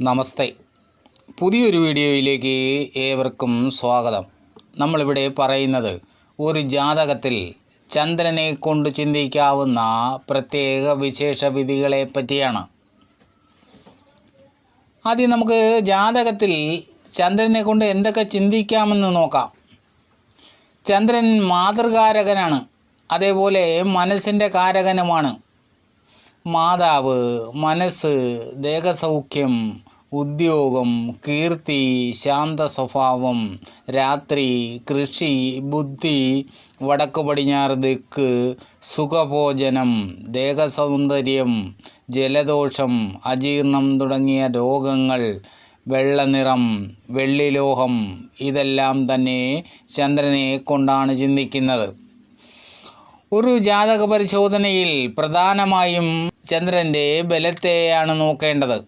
നമസ്തേ. പുതിയൊരു വീഡിയോയിലേക്ക് ഏവർക്കും സ്വാഗതം. നമ്മളിവിടെ പറയുന്നത് ഒരു ജാതകത്തിൽ ചന്ദ്രനെ കൊണ്ട് ചിന്തിക്കാവുന്ന പ്രത്യേക വിശേഷ വിധികളെ പറ്റിയാണ്. ആദ്യം നമുക്ക് ജാതകത്തിൽ ചന്ദ്രനെ കൊണ്ട് എന്തൊക്കെ ചിന്തിക്കാമെന്ന് നോക്കാം. ചന്ദ്രൻ മാതൃകാരകനാണ്. അതേപോലെ മനസ്സിന്റെ കാരകനുമാണ്. മാതാവ് മനസ്സ് ദേഹസൗഖ്യം ഉദ്യോഗം കീർത്തി ശാന്ത സ്വഭാവം രാത്രി കൃഷി ബുദ്ധി വടക്ക് പടിഞ്ഞാറ് ദിക്ക് സുഖഭോജനം ദേഹസൗന്ദര്യം ജലദോഷം അജീർണം തുടങ്ങിയ രോഗങ്ങൾ വെള്ളനിറം വെള്ളിലോഹം ഇതെല്ലാം തന്നെ ചന്ദ്രനെ കൊണ്ടാണ് ചിന്തിക്കുന്നത്. ഒരു ജാതക പരിശോധനയിൽ പ്രധാനമായും ചന്ദ്രന്റെ ബലത്തെയാണ് നോക്കേണ്ടത്.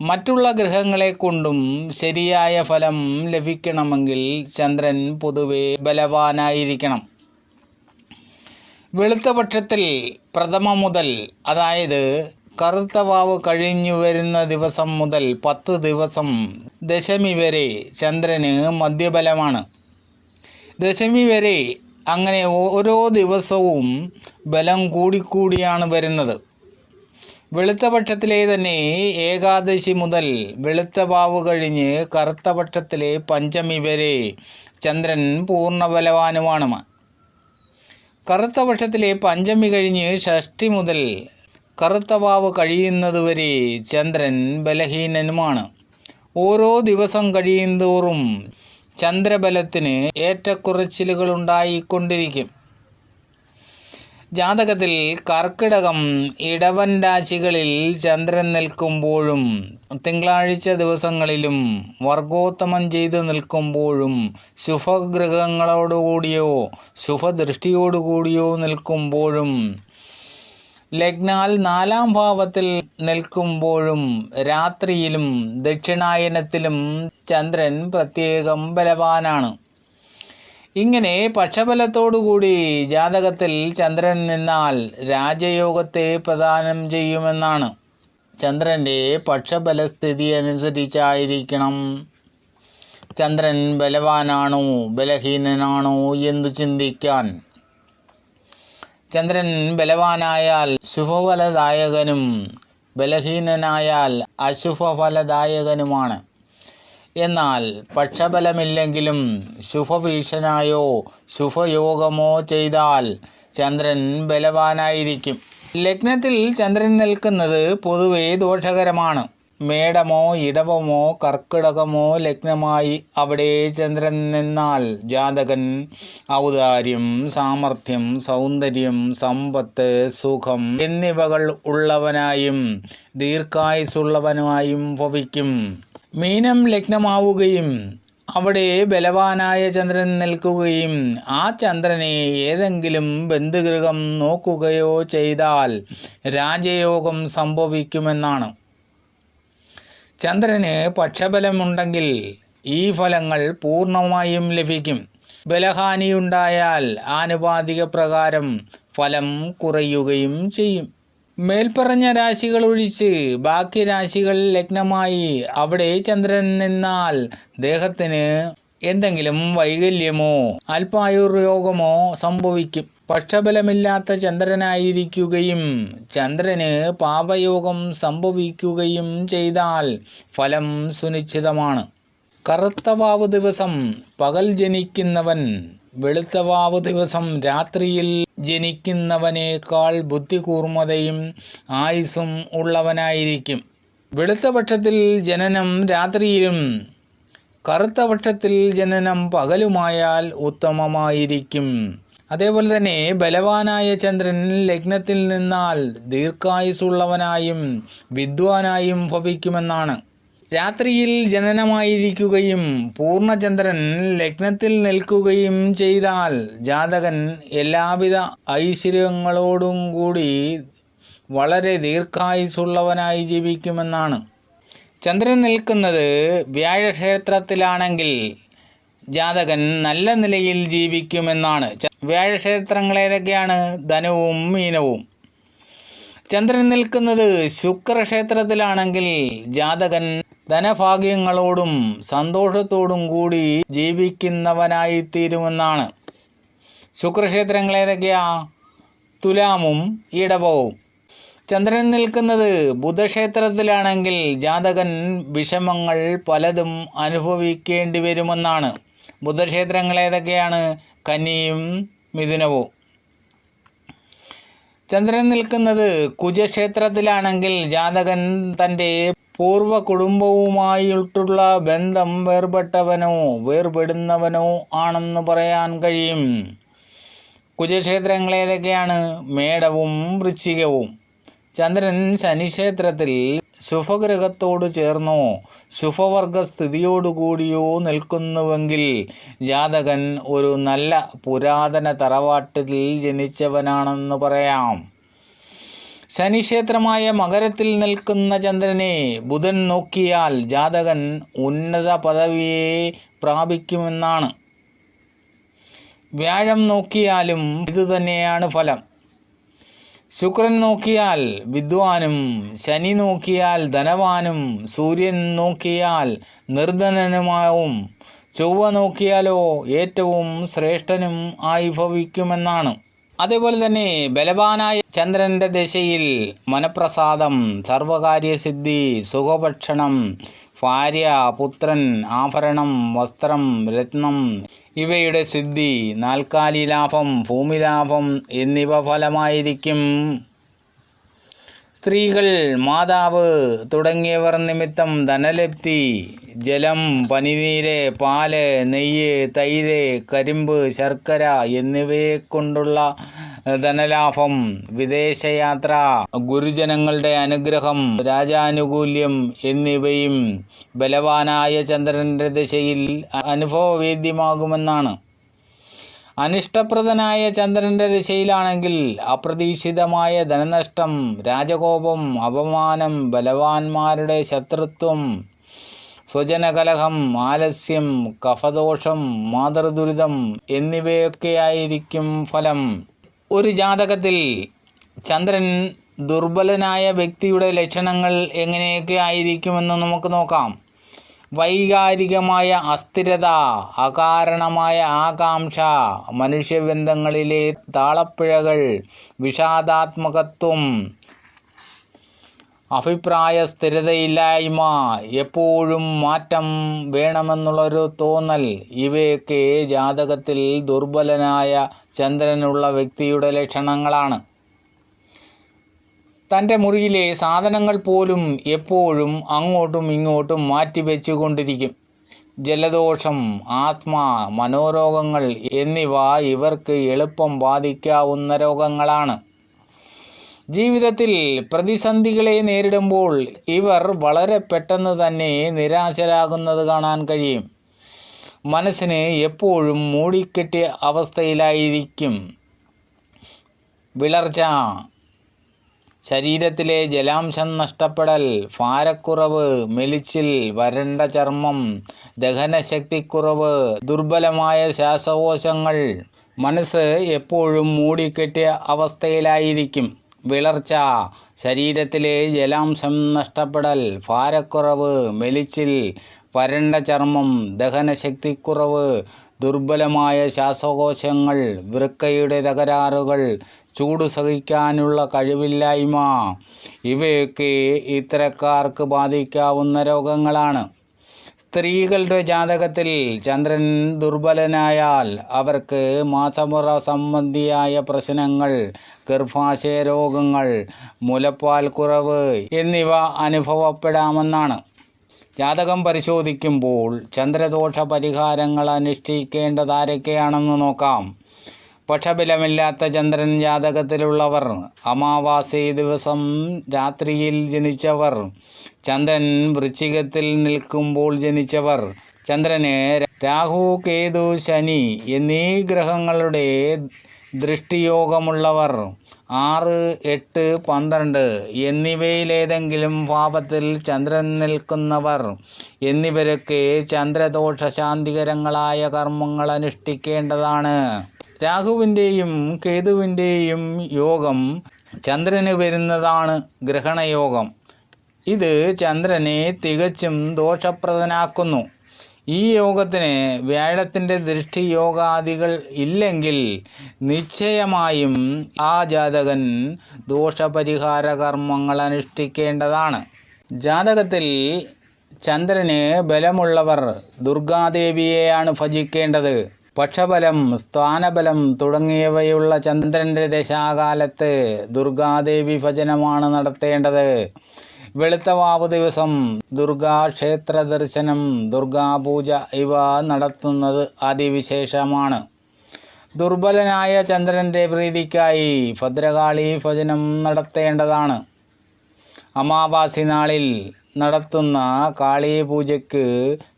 മറ്റുള്ള ഗ്രഹങ്ങളെ കൊണ്ടും ശരിയായ ഫലം ലഭിക്കണമെങ്കിൽ ചന്ദ്രൻ പൊതുവെ ബലവാനായിരിക്കണം. വെളുത്ത പക്ഷത്തിൽ പ്രഥമ മുതൽ അതായത് കറുത്ത വാവ് കഴിഞ്ഞു വരുന്ന ദിവസം മുതൽ പത്ത് ദിവസം ദശമി വരെ ചന്ദ്രന് മദ്യബലമാണ് ദശമി വരെ അങ്ങനെ ഓരോ ദിവസവും ബലം കൂടിക്കൂടിയാണ് വരുന്നത്. വെളുത്ത പക്ഷത്തിലെ തന്നെ ഏകാദശി മുതൽ വെളുത്ത വാവ് കഴിഞ്ഞ് കറുത്ത പക്ഷത്തിലെ പഞ്ചമി വരെ ചന്ദ്രൻ പൂർണബലവാനുമാണ്. കറുത്ത പക്ഷത്തിലെ പഞ്ചമി കഴിഞ്ഞ് ഷഷ്ടി മുതൽ കറുത്ത വാവ് കഴിയുന്നതുവരെ ചന്ദ്രൻ ബലഹീനനുമാണ്. ഓരോ ദിവസം കഴിയുന്തോറും ചന്ദ്രബലത്തിന് ഏറ്റക്കുറച്ചിലുകൾ ഉണ്ടായിക്കൊണ്ടിരിക്കും. ജാതകത്തിൽ കർക്കിടകം ഇടവൻ രാശികളിൽ ചന്ദ്രൻ നിൽക്കുമ്പോഴും തിങ്കളാഴ്ച ദിവസങ്ങളിലും വർഗോത്തമം ചെയ്ത് നിൽക്കുമ്പോഴും ശുഭഗ്രഹങ്ങളോടുകൂടിയോ ശുഭദൃഷ്ടിയോടുകൂടിയോ നിൽക്കുമ്പോഴും ലഗ്നാൽ നാലാം ഭാവത്തിൽ നിൽക്കുമ്പോഴും രാത്രിയിലും ദക്ഷിണായനത്തിലും ചന്ദ്രൻ പ്രത്യേകം ബലവാനാണ്. ഇങ്ങനെ പക്ഷബലത്തോടുകൂടി ജാതകത്തിൽ ചന്ദ്രൻ നിന്നാൽ രാജയോഗത്തെ പ്രദാനം ചെയ്യുമെന്നാണ്. ചന്ദ്രന്റെ പക്ഷബലസ്ഥിതി അനുസരിച്ചായിരിക്കണം ചന്ദ്രൻ ബലവാനാണോ ബലഹീനനാണോ എന്ന് ചിന്തിക്കാൻ. ചന്ദ്രൻ ബലവാനായാൽ ശുഭഫലദായകനും ബലഹീനനായാൽ അശുഭഫലദായകനുമാണ്. എന്നാൽ പക്ഷബലമില്ലെങ്കിലും ശുഭഭീഷനായോ ശുഭയോഗമോ ചെയ്താൽ ചന്ദ്രൻ ബലവാനായിരിക്കും. ലഗ്നത്തിൽ ചന്ദ്രൻ നിൽക്കുന്നത് പൊതുവെ ദോഷകരമാണ്. മേടമോ ഇടവമോ കർക്കിടകമോ ലഗ്നമായി അവിടെ ചന്ദ്രൻ നിന്നാൽ ജാതകൻ ഔദാര്യം സാമർഥ്യം സൗന്ദര്യം സമ്പത്ത് സുഖം എന്നിവകൾ ഉള്ളവനായും ദീർഘായുസുള്ളവനായും ഭവിക്കും. മീനം ലഗ്നമാവുകയും അവിടെ ബലവാനായ ചന്ദ്രൻ നിൽക്കുകയും ആ ചന്ദ്രനെ ഏതെങ്കിലും ബന്ധുഗൃഹം നോക്കുകയോ ചെയ്താൽ രാജയോഗം സംഭവിക്കുമെന്നാണ്. ചന്ദ്രന് പക്ഷബലമുണ്ടെങ്കിൽ ഈ ഫലങ്ങൾ പൂർണമായും ലഭിക്കും. ബലഹാനിയുണ്ടായാൽ ആനുപാതിക പ്രകാരം ഫലം കുറയുകയും ചെയ്യും. മേൽപ്പറഞ്ഞ രാശികൾ ഒഴിച്ച് ബാക്കി രാശികൾ ലഗ്നമായി അവിടെ ചന്ദ്രൻ നിന്നാൽ ദേഹത്തിന് എന്തെങ്കിലും വൈകല്യമോ അല്പായുർയോഗമോ സംഭവിക്കും. പക്ഷബലമില്ലാത്ത ചന്ദ്രനായിരിക്കുകയും ചന്ദ്രന് പാപയോഗം സംഭവിക്കുകയും ചെയ്താൽ ഫലം സുനിശ്ചിതമാണ്. കറുത്തവാവ് ദിവസം പകൽ ജനിക്കുന്നവൻ വെളുത്ത വാവ് ദിവസം രാത്രിയിൽ ജനിക്കുന്നവനേക്കാൾ ബുദ്ധികൂർമ്മതയും ആയുസ്സും ഉള്ളവനായിരിക്കും. വെളുത്തപക്ഷത്തിൽ ജനനം രാത്രിയിലും കറുത്ത പക്ഷത്തിൽ ജനനം പകലുമായാൽ ഉത്തമമായിരിക്കും. അതേപോലെ തന്നെ ബലവാനായ ചന്ദ്രൻ ലഗ്നത്തിൽ നിന്നാൽ ദീർഘായുസുള്ളവനായും വിദ്വാനായും ഭവിക്കുമെന്നാണ്. രാത്രിയിൽ ജനനമായിരിക്കുകയും പൂർണചന്ദ്രൻ ലഗ്നത്തിൽ നിൽക്കുകയും ചെയ്താൽ ജാതകൻ എല്ലാവിധ ഐശ്വര്യങ്ങളോടും കൂടി വളരെ ദീർഘായുസുള്ളവനായി ജീവിക്കുമെന്നാണ്. ചന്ദ്രൻ നിൽക്കുന്നത് വ്യാഴക്ഷേത്രത്തിലാണെങ്കിൽ ജാതകൻ നല്ല നിലയിൽ ജീവിക്കുമെന്നാണ്. വ്യാഴക്ഷേത്രങ്ങൾ ഏതൊക്കെയാണ്? ധനവും മീനവും. ചന്ദ്രൻ നിൽക്കുന്നത് ശുക്രക്ഷേത്രത്തിലാണെങ്കിൽ ജാതകൻ ധനഭാഗ്യങ്ങളോടും സന്തോഷത്തോടും കൂടി ജീവിക്കുന്നവനായിത്തീരുമെന്നാണ്. ശുക്രക്ഷേത്രങ്ങൾ ഏതൊക്കെയാ തുലാമും ഇടവവും ചന്ദ്രൻ നിൽക്കുന്നത് ബുധക്ഷേത്രത്തിലാണെങ്കിൽ ജാതകൻ വിഷമങ്ങൾ പലതും അനുഭവിക്കേണ്ടി വരുമെന്നാണ് ബുധക്ഷേത്രങ്ങൾ ഏതൊക്കെയാണ് കന്നിയും മിഥുനവും. ചന്ദ്രൻ നിൽക്കുന്നത് കുജക്ഷേത്രത്തിലാണെങ്കിൽ ജാതകൻ തന്റെ പൂർവ കുടുംബവുമായിട്ടുള്ള ബന്ധം വേർപെട്ടവനോ വേർപെടുന്നവനോ ആണെന്ന് പറയാൻ കഴിയും. കുജക്ഷേത്രങ്ങൾ ഏതൊക്കെയാണ്? മേടവും വൃശ്ചികവും. ചന്ദ്രൻ ശനിക്ഷേത്രത്തിൽ ശുഭഗ്രഹത്തോട് ചേർന്നോ ശുഭവർഗ സ്ഥിതിയോടുകൂടിയോ നിൽക്കുന്നുവെങ്കിൽ ജാതകൻ ഒരു നല്ല പുരാതന തറവാട്ടിൽ ജനിച്ചവനാണെന്ന് പറയാം. ശനിക്ഷേത്രമായ മകരത്തിൽ നിൽക്കുന്ന ചന്ദ്രനെ ബുധൻ നോക്കിയാൽ ജാതകൻ ഉന്നത പദവിയെ പ്രാപിക്കുമെന്നാണ്. വ്യാഴം നോക്കിയാലും ഇതുതന്നെയാണ് ഫലം. ശുക്രൻ നോക്കിയാൽ വിദ്വാനും ശനി നോക്കിയാൽ ധനവാനും സൂര്യൻ നോക്കിയാൽ നിർധനനുമാവും ചൊവ്വ നോക്കിയാലോ ഏറ്റവും ശ്രേഷ്ഠനും ആയി ഭവിക്കുമെന്നാണ്. അതേപോലെ തന്നെ ബലവാനായ ചന്ദ്രന്റെ ദശയിൽ മനപ്രസാദം സർവകാര്യസിദ്ധി സുഖഭക്ഷണം ഭാര്യ പുത്രൻ ആഭരണം വസ്ത്രം രത്നം ഇവയുടെ സിദ്ധി നാൽക്കാലി ലാഭം ഭൂമിലാഭം എന്നിവ ഫലമായിരിക്കും. സ്ത്രീകൾ മാതാവ് തുടങ്ങിയവർ നിമിത്തം ധനലപ്തി ജലം പനിനീര് പാൽ നെയ്യ് തൈര് കരിമ്പ് ശർക്കര എന്നിവയെ കൊണ്ടുള്ള ധനലാഭം വിദേശയാത്ര ഗുരുജനങ്ങളുടെ അനുഗ്രഹം രാജാനുകൂല്യം എന്നിവയും ബലവാനായ ചന്ദ്രന്റെ ദിശയിൽ അനുഭവവേദ്യമാകുമെന്നാണ്. അനിഷ്ടപ്രദനായ ചന്ദ്രന്റെ ദിശയിലാണെങ്കിൽ അപ്രതീക്ഷിതമായ ധനനഷ്ടം രാജകോപം അപമാനം ബലവാന്മാരുടെ ശത്രുത്വം സ്വജനകലഹം ആലസ്യം കഫദോഷം മാതൃദുരിതം എന്നിവയൊക്കെയായിരിക്കും ഫലം. ഒരു ജാതകത്തിൽ ചന്ദ്രൻ ദുർബലനായ വ്യക്തിയുടെ ലക്ഷണങ്ങൾ എങ്ങനെയൊക്കെ ആയിരിക്കുമെന്ന് നമുക്ക് നോക്കാം. വൈകാരികമായ അസ്ഥിരത അകാരണമായ ആകാംക്ഷ മനുഷ്യബന്ധങ്ങളിലെ താളപ്പിഴകൾ വിഷാദാത്മകത്വം അഭിപ്രായ സ്ഥിരതയില്ലായ്മ എപ്പോഴും മാറ്റം വേണമെന്നുള്ളൊരു തോന്നൽ. ഇവയൊക്കെ ജാതകത്തിൽ ദുർബലനായ ചന്ദ്രനുള്ള വ്യക്തിയുടെ ലക്ഷണങ്ങളാണ്. തന്റെ മുറിയിലെ സാധനങ്ങൾ പോലും എപ്പോഴും അങ്ങോട്ടും ഇങ്ങോട്ടും മാറ്റിവെച്ചു കൊണ്ടിരിക്കും ജലദോഷം ആത്മാ മനോരോഗങ്ങൾ എന്നിവ ഇവർക്ക് എളുപ്പം ബാധിക്കാവുന്ന രോഗങ്ങളാണ്. ജീവിതത്തിൽ പ്രതിസന്ധികളെ നേരിടുമ്പോൾ ഇവർ വളരെ പെട്ടെന്ന് തന്നെ നിരാശരാകുന്നത് കാണാൻ കഴിയും. മനസ്സിന് എപ്പോഴും മൂടിക്കെട്ടിയ അവസ്ഥയിലായിരിക്കും. വിളർച്ച ശരീരത്തിലെ ജലാംശം നഷ്ടപ്പെടൽ ഭാരക്കുറവ് മെലിച്ചിൽ വരണ്ട ചർമ്മം ദഹനശക്തിക്കുറവ് ദുർബലമായ ശ്വാസകോശങ്ങൾ. മനസ്സ് എപ്പോഴും മൂടിക്കെട്ടിയ അവസ്ഥയിലായിരിക്കും. വിളർച്ച ശരീരത്തിലെ ജലാംശം നഷ്ടപ്പെടൽ ഭാരക്കുറവ് മെലിച്ചിൽ വരണ്ട ചർമ്മം ദഹനശക്തിക്കുറവ് ദുർബലമായ ശ്വാസകോശങ്ങൾ വൃക്കയുടെ തകരാറുകൾ ചൂട് സഹിക്കാനുള്ള കഴിവില്ലായ്മ. ഇവയൊക്കെ ഇത്തരക്കാർക്ക് ബാധിക്കാവുന്ന രോഗങ്ങളാണ്. സ്ത്രീകളുടെ ജാതകത്തിൽ ചന്ദ്രൻ ദുർബലനായാൽ അവർക്ക് മാസമുറ സംബന്ധിയായ പ്രശ്നങ്ങൾ ഗർഭാശയ രോഗങ്ങൾ മുലപ്പാൽ കുറവ് എന്നിവ അനുഭവപ്പെടാമെന്നാണ്. ജാതകം പരിശോധിക്കുമ്പോൾ ചന്ദ്രദോഷ പരിഹാരങ്ങൾ അനുഷ്ഠിക്കേണ്ടതാരൊക്കെയാണെന്ന് നോക്കാം. പക്ഷബലമില്ലാത്ത ചന്ദ്രൻ ജാതകത്തിലുള്ളവർ അമാവാസി ദിവസം രാത്രിയിൽ ജനിച്ചവർ ചന്ദ്രൻ വൃശ്ചികത്തിൽ നിൽക്കുമ്പോൾ ജനിച്ചവർ ചന്ദ്രന് രാഹു കേതു ശനി എന്നീ ഗ്രഹങ്ങളുടെ ദൃഷ്ടിയോഗമുള്ളവർ ആറ് എട്ട് പന്ത്രണ്ട് എന്നിവയിലേതെങ്കിലും ഭാവത്തിൽ ചന്ദ്രൻ നിൽക്കുന്നവർ എന്നിവരൊക്കെ ചന്ദ്രദോഷ ശാന്തികരങ്ങളായ കർമ്മങ്ങൾ അനുഷ്ഠിക്കേണ്ടതാണ്. രാഹുവിന്റെയും കേതുവിന്റെയും യോഗം ചന്ദ്രന് വരുന്നതാണ് ഗ്രഹണയോഗം. ഇത് ചന്ദ്രനെ തികച്ചും ദോഷപ്രദനാക്കുന്നു. ഈ യോഗത്തിന് വ്യാഴത്തിന്റെ ദൃഷ്ടി യോഗാദികൾ ഇല്ലെങ്കിൽ നിശ്ചയമായും ആ ജാതകൻ ദോഷപരിഹാര കർമ്മങ്ങൾ അനുഷ്ഠിക്കേണ്ടതാണ്. ജാതകത്തിൽ ചന്ദ്രന് ബലമുള്ളവർ ദുർഗാദേവിയെയാണ് ഭജിക്കേണ്ടത്. പക്ഷബലം സ്ഥാനബലം തുടങ്ങിയവയുള്ള ചന്ദ്രന്റെ ദശാകാലത്ത് ദുർഗാദേവി ഭജനമാണ് നടത്തേണ്ടത്. വെളുത്തവാവ് ദിവസം ദുർഗാക്ഷേത്ര ദർശനം ദുർഗാപൂജ ഇവ നടത്തുന്നത് അതിവിശേഷമാണ്. ദുർബലനായ ചന്ദ്രന്റെ പ്രീതിക്കായി ഭദ്രകാളി ഭജനം നടത്തേണ്ടതാണ്. അമാവാസി നാളിൽ നടത്തുന്ന കാളീപൂജയ്ക്ക്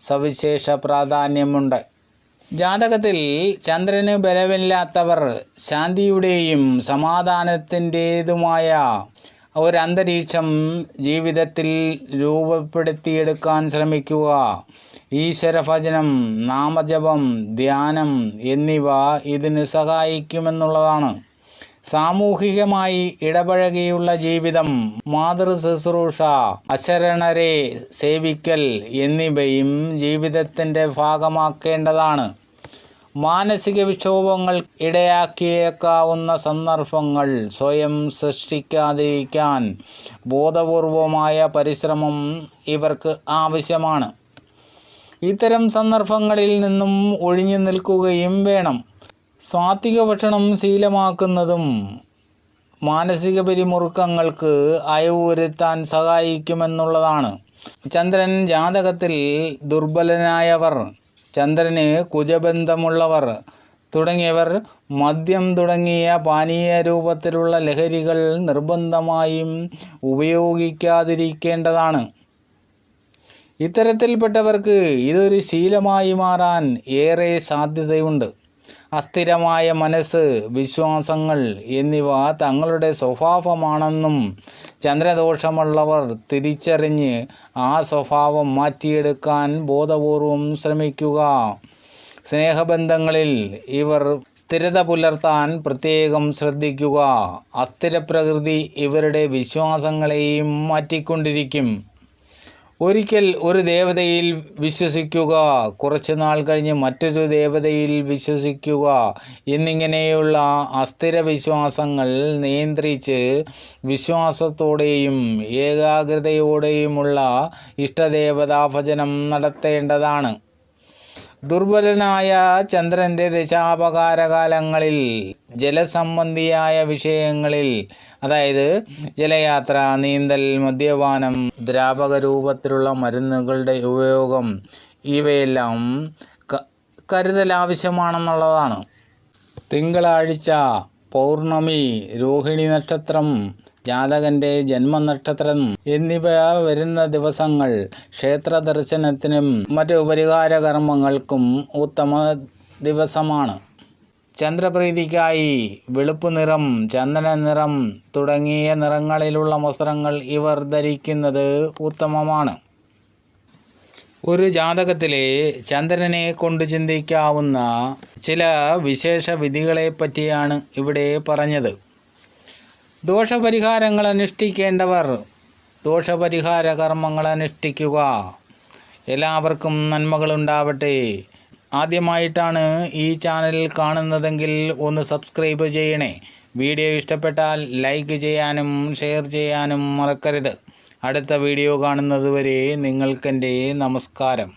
സവിശേഷ പ്രാധാന്യമുണ്ട്. ജാതകത്തിൽ ചന്ദ്രന് ബലമില്ലാത്തവർ ശാന്തിയുടെയും സമാധാനത്തിന്റേതുമായ ഒരന്തരീക്ഷം ജീവിതത്തിൽ രൂപപ്പെടുത്തിയെടുക്കാൻ ശ്രമിക്കുക. ഈശ്വരഭജനം നാമജപം ധ്യാനം എന്നിവ ഇതിന് സഹായിക്കുമെന്നുള്ളതാണ്. സാമൂഹികമായി ഇടപഴകിയുള്ള ജീവിതം മാതൃ ശുശ്രൂഷ അശരണരെ സേവിക്കൽ എന്നിവയും ജീവിതത്തിന്റെ ഭാഗമാക്കേണ്ടതാണ്. മാനസിക വിക്ഷോഭങ്ങൾ ഇടയാക്കിയേക്കാവുന്ന സന്ദർഭങ്ങൾ സ്വയം സൃഷ്ടിക്കാതിരിക്കാൻ ബോധപൂർവമായ പരിശ്രമം ഇവർക്ക് ആവശ്യമാണ്. ഇത്തരം സന്ദർഭങ്ങളിൽ നിന്നും ഒഴിഞ്ഞു നിൽക്കുകയും വേണം. സാത്വിക ഭക്ഷണം ശീലമാക്കുന്നതും മാനസിക പിരിമുറുക്കങ്ങൾക്ക് അയവ് വരുത്താൻ സഹായിക്കുമെന്നുള്ളതാണ്. ചന്ദ്രൻ ജാതകത്തിൽ ദുർബലനായവർ ചന്ദ്രന് കുജബന്ധമുള്ളവർ തുടങ്ങിയവർ മദ്യം തുടങ്ങിയ പാനീയ രൂപത്തിലുള്ള ലഹരികൾ നിർബന്ധമായും ഉപയോഗിക്കാതിരിക്കേണ്ടതാണ്. ഇത്തരത്തിൽപ്പെട്ടവർക്ക് ഇതൊരു ശീലമായി മാറാൻ ഏറെ സാധ്യതയുണ്ട്. അസ്ഥിരമായ മനസ്സ് വിശ്വാസങ്ങൾ എന്നിവ തങ്ങളുടെ സ്വഭാവമാണെന്നും ചന്ദ്രദോഷമുള്ളവർ തിരിച്ചറിഞ്ഞ് ആ സ്വഭാവം മാറ്റിയെടുക്കാൻ ബോധപൂർവം ശ്രമിക്കുക. സ്നേഹബന്ധങ്ങളിൽ ഇവർ സ്ഥിരത പുലർത്താൻ പ്രത്യേകം ശ്രദ്ധിക്കുക. അസ്ഥിരപ്രകൃതി ഇവരുടെ വിശ്വാസങ്ങളെയും മാറ്റിക്കൊണ്ടിരിക്കും. ഒരിക്കൽ ഒരു ദേവതയിൽ വിശ്വസിക്കുക കുറച്ച് നാൾ കഴിഞ്ഞ് മറ്റൊരു ദേവതയിൽ വിശ്വസിക്കുക എന്നിങ്ങനെയുള്ള അസ്ഥിര വിശ്വാസങ്ങൾ നിയന്ത്രിച്ച് വിശ്വാസത്തോടെയും ഏകാഗ്രതയോടെയുമുള്ള ഇഷ്ടദേവതാ ഭജനം നടത്തേണ്ടതാണ്. ദുർബലനായ ചന്ദ്രന്റെ ദശാപകാരകാലങ്ങളിൽ ജലസംബന്ധിയായ വിഷയങ്ങളിൽ അതായത് ജലയാത്ര നീന്തൽ മദ്യപാനം ദ്രാവക രൂപത്തിലുള്ള മരുന്നുകളുടെ ഉപയോഗം ഇവയെല്ലാം കരുതൽ ആവശ്യമാണെന്നുള്ളതാണ്. തിങ്കളാഴ്ച പൗർണമി രോഹിണി നക്ഷത്രം ജാതകന്റെ ജന്മനക്ഷത്രം എന്നിവ വരുന്ന ദിവസങ്ങൾ ക്ഷേത്ര ദർശനത്തിനും മറ്റ് പരിഹാര കർമ്മങ്ങൾക്കും ഉത്തമ ദിവസമാണ്. ചന്ദ്രപ്രീതിക്കായി വെളുപ്പ് നിറം ചന്ദന നിറം തുടങ്ങിയ നിറങ്ങളിലുള്ള വസ്ത്രങ്ങൾ ഇവർ ധരിക്കുന്നത് ഉത്തമമാണ്. ഒരു ജാതകത്തിലെ ചന്ദ്രനെ കൊണ്ട് ചിന്തിക്കാവുന്ന ചില വിശേഷ വിധികളെ പറ്റിയാണ് ഇവിടെ പറഞ്ഞത്. ദോഷപരിഹാരങ്ങൾ അനുഷ്ഠിക്കേണ്ടവർ ദോഷപരിഹാര കർമ്മങ്ങൾ അനുഷ്ഠിക്കുക. എല്ലാവർക്കും നന്മകളുണ്ടാവട്ടെ ആദ്യമായിട്ടാണ് ഈ ചാനൽ കാണുന്നതെങ്കിൽ ഒന്ന് സബ്സ്ക്രൈബ് ചെയ്യണേ. വീഡിയോ ഇഷ്ടപ്പെട്ടാൽ ലൈക്ക് ചെയ്യാനും ഷെയർ ചെയ്യാനും മറക്കരുത്. അടുത്ത വീഡിയോ കാണുന്നതുവരെ നിങ്ങൾക്കെന്റെ നമസ്കാരം.